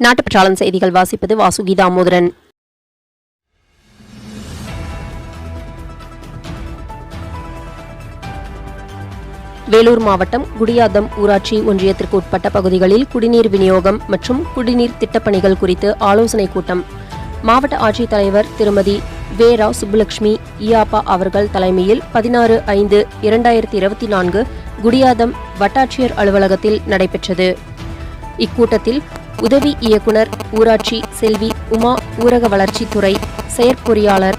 நாட்டுப்பற்றாளன் செய்திகள் வாசிப்பது வாசுகி தாமோதரன் வேலூர் மாவட்டம் குடியாதம் ஊராட்சி ஒன்றியத்திற்கு உட்பட்ட பகுதிகளில் குடிநீர் விநியோகம் மற்றும் குடிநீர் திட்டப்பணிகள் குறித்து ஆலோசனைக் கூட்டம். மாவட்ட ஆட்சித்தலைவர் திருமதி வேரா சுப்புலட்சுமி இயாப்பா அவர்கள் தலைமையில் பதினாறு ஐந்து இரண்டாயிரத்தி இருபத்தி நான்கு குடியாதம் வட்டாட்சியர் அலுவலகத்தில் நடைபெற்றது. இக்கூட்டத்தில் உதவி இயக்குனர் ஊராட்சி செல்வி உமா ஊரக வளர்ச்சித்துறை செயற்பொறியாளர்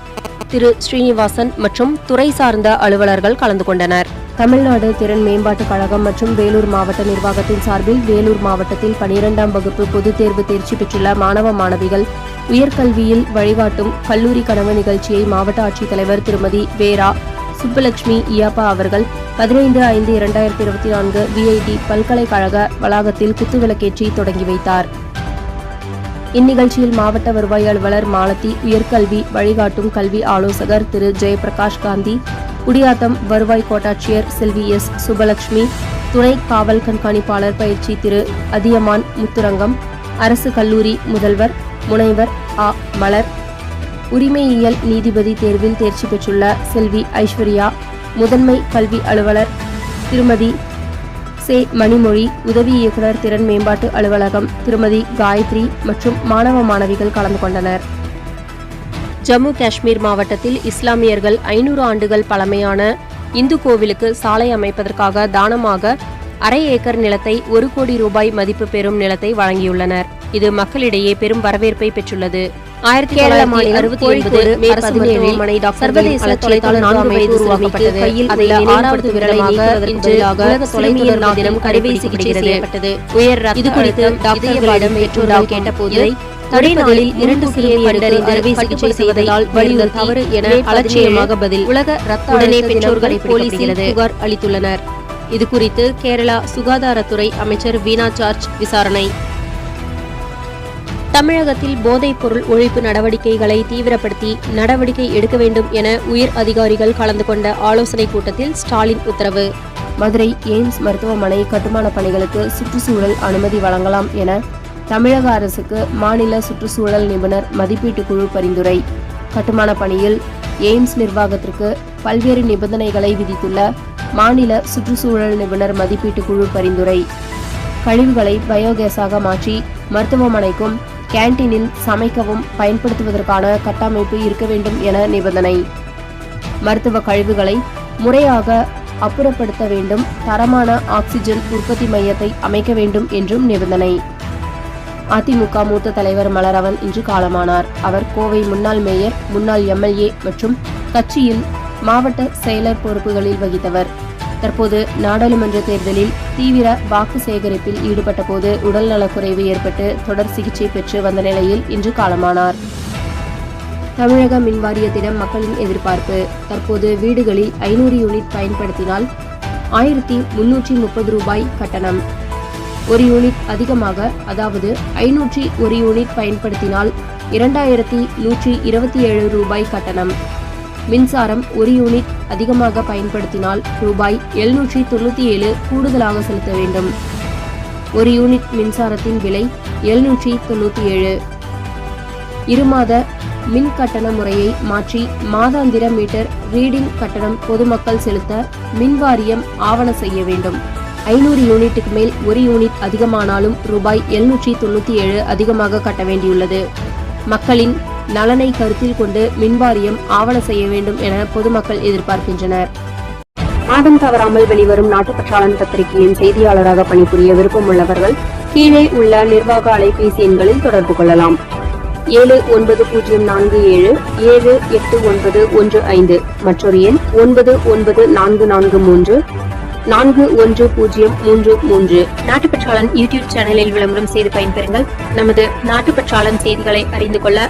திரு ஸ்ரீனிவாசன் மற்றும் துறை சார்ந்த அலுவலர்கள் கலந்து கொண்டனர். தமிழ்நாடு திறன் மேம்பாட்டுக் கழகம் மற்றும் வேலூர் மாவட்ட நிர்வாகத்தின் சார்பில் வேலூர் மாவட்டத்தில் பனிரெண்டாம் வகுப்பு பொதுத் தேர்வு தேர்ச்சி பெற்றுள்ள மாணவ மாணவிகள் உயர்கல்வியில் வழிகாட்டும் கல்லூரி கனவு நிகழ்ச்சியை மாவட்ட ஆட்சித்தலைவர் திருமதி வேரா சுப்புலட்சுமி இயாப்பா அவர்கள் பதினைந்து ஐந்து இரண்டாயிரத்தி இருபத்தி நான்கு விஐடி பல்கலைக்கழக வளாகத்தில் குத்துவிளக்கேற்றி தொடங்கி வைத்தார். இந்நிகழ்ச்சியில் மாவட்ட வருவாய் அலுவலர் மாலதி உயர்கல்வி வழிகாட்டும் கல்வி ஆலோசகர் திரு. ஜெயபிரகாஷ் காந்தி குடியாத்தம் வருவாய் கோட்டாட்சியர் செல்வி எஸ். சுபலட்சுமி துணை காவல் கண்காணிப்பாளர் பயிற்சி திரு. அதியமான் முத்துரங்கம் அரசு கல்லூரி முதல்வர் முனைவர் ஆ. மலர் உரிமையியல் நீதிபதி தேர்வில் தேர்ச்சி பெற்றுள்ள செல்வி ஐஸ்வர்யா முதன்மை கல்வி அலுவலர் திருமதி சே மணிமொழி உதவி இயக்குனர் திறன் மேம்பாட்டு அலுவலகம் திருமதி காயத்ரி மற்றும் மாணவ மாணவிகள் கலந்து கொண்டனர். ஜம்மு காஷ்மீர் மாவட்டத்தில் இஸ்லாமியர்கள் ஐநூறு ஆண்டுகள் பழமையான இந்து கோவிலுக்கு சாலை அமைப்பதற்காக தானமாக அரை ஏக்கர் நிலத்தை ஒரு கோடி ரூபாய் மதிப்பு பெறும் நிலத்தை வழங்கியுள்ளனர். இது மக்களிடையே பெரும் வரவேற்பை பெற்றுள்ளது. ஆயிரத்தி தொள்ளாயிரத்தி அறுபத்தி ஒன்பது மே பதினேழில் சர்வதேச தொலைத்தொடர்பு நான்கு வயது உருவாக்கப்பட்டது. கையில் உள்ள ஆறாவது விரலாக இன்று உலக தொலைத்தொடர்பு தினம் கருவை சிகிச்சை செய்யப்பட்டது உயர் ரத்த இது குறித்து டாக்டர்களிடம் பெற்றோர்கள் கேட்டபோது ஒரே நாளில் இரண்டு சிறிய கண்டறிந்து அறுவை சிகிச்சை செய்வதால் வழிகள் தவறு என அலட்சியமாக பதில் உலக ரத்த உடனே பெற்றோர்களை போலீசில் புகார் அளித்துள்ளனர். இது குறித்து கேரளா சுகாதாரத்துறை அமைச்சர் வீணா ஜார்ஜ் விசாரணை. தமிழகத்தில் போதைப் பொருள் ஒழிப்பு நடவடிக்கைகளை தீவிரப்படுத்தி நடவடிக்கை எடுக்க வேண்டும் என உயர் அதிகாரிகள் கலந்து கொண்ட ஆலோசனைக் கூட்டத்தில் ஸ்டாலின் உத்தரவு. மதுரை எய்ம்ஸ் மருத்துவமனை கட்டுமான பணிகளுக்கு சுற்றுச்சூழல் அனுமதி வழங்கலாம் என தமிழக அரசுக்கு மாநில சுற்றுச்சூழல் நிபுணர் மதிப்பீட்டு குழு பரிந்துரை. கட்டுமான பணியில் எய்ம்ஸ் நிர்வாகத்திற்கு பல்வேறு நிபந்தனைகளை விதித்துள்ள மாநில சுற்றுச்சூழல் நிபுணர் மதிப்பீட்டு குழு பரிந்துரை. கழிவுகளை பயோகேஸாக மாற்றி மருத்துவமனைக்கும் கேண்டீனில் சமைக்கவும் பயன்படுத்துவதற்கான கட்டமைப்பு இருக்க வேண்டும் என நிபந்தனை. மருத்துவ கழிவுகளை முறையாக அப்புறப்படுத்த வேண்டும். தரமான ஆக்சிஜன் உற்பத்தி மையத்தை அமைக்க வேண்டும் என்றும் நிபந்தனை. அதிமுக மூத்த தலைவர் மலரவன் இன்று காலமானார். அவர் கோவை முன்னாள் மேயர் முன்னாள் எம்எல்ஏ மற்றும் கட்சியில் மாவட்ட செயலர் பொறுப்புகளில் வகித்தவர். தற்போது நாடாளுமன்ற தேர்தலில் தீவிர வாக்கு சேகரிப்பில் ஈடுபட்ட போது உடல்நலக்குறைவு ஏற்பட்டு தொடர் சிகிச்சை பெற்று வந்த நிலையில் இன்று காலமானார். தமிழக மின்வாரியத்திடம் மக்களின் எதிர்பார்ப்பு. தற்போது வீடுகளில் ஐநூறு யூனிட் பயன்படுத்தினால் ஆயிரத்தி முன்னூற்றி முப்பது ரூபாய் கட்டணம். ஒரு யூனிட் அதிகமாக அதாவது ஐநூற்றி ஒரு யூனிட் பயன்படுத்தினால் இரண்டாயிரத்தி நூற்றி இருபத்தி ஏழு ரூபாய் கட்டணம். மின்சாரம் ஒரு யூனிட் அதிகமாக பயன்படுத்தினால் ரூபாய் எழுநூற்றி தொண்ணூற்றி ஏழு கூடுதலாக செலுத்த வேண்டும். ஒரு யூனிட் மின்சாரத்தின் விலை எழுநூற்றி தொண்ணூற்றி ஏழு இருமாத மின் கட்டண முறையை மாற்றி மாதாந்திர மீட்டர் ரீடிங் கட்டணம் பொதுமக்கள் செலுத்த மின் வாரியம் ஆவண செய்ய வேண்டும். ஐநூறு யூனிட்டுக்கு மேல் ஒரு யூனிட் அதிகமானாலும் ரூபாய் எழுநூற்றி தொண்ணூற்றி ஏழு அதிகமாக கட்ட வேண்டியுள்ளது. மக்களின் நலனை கருத்தில் கொண்டு மின்வாரியம் ஆவண செய்ய வேண்டும் என பொதுமக்கள் எதிர்பார்க்கின்றனர். மாதம் தவறாமல் வெளிவரும் நாட்டுப்பற்றாளன் பத்திரிகையின் செய்தியாளராக பணிபுரிய விருப்பமுள்ளவர்கள் கீழே உள்ள நிர்வாக அலைபேசி எண்களில் தொடர்பு கொள்ளலாம். ஏழு ஒன்பது பூஜ்ஜியம் நான்கு ஏழு ஏழு எட்டு ஒன்பது ஒன்று ஐந்து மற்றொரு எண் ஒன்பது ஒன்பது நான்கு நான்கு மூன்று நான்கு ஒன்று பூஜ்ஜியம் மூன்று மூன்று. நாட்டுப்பற்றாளன் யூடியூப் சேனலில் விளம்பரம் செய்து பயன்பெறுங்கள். நமது நாட்டுப்பற்றாளன் செய்திகளை அறிந்து கொள்ள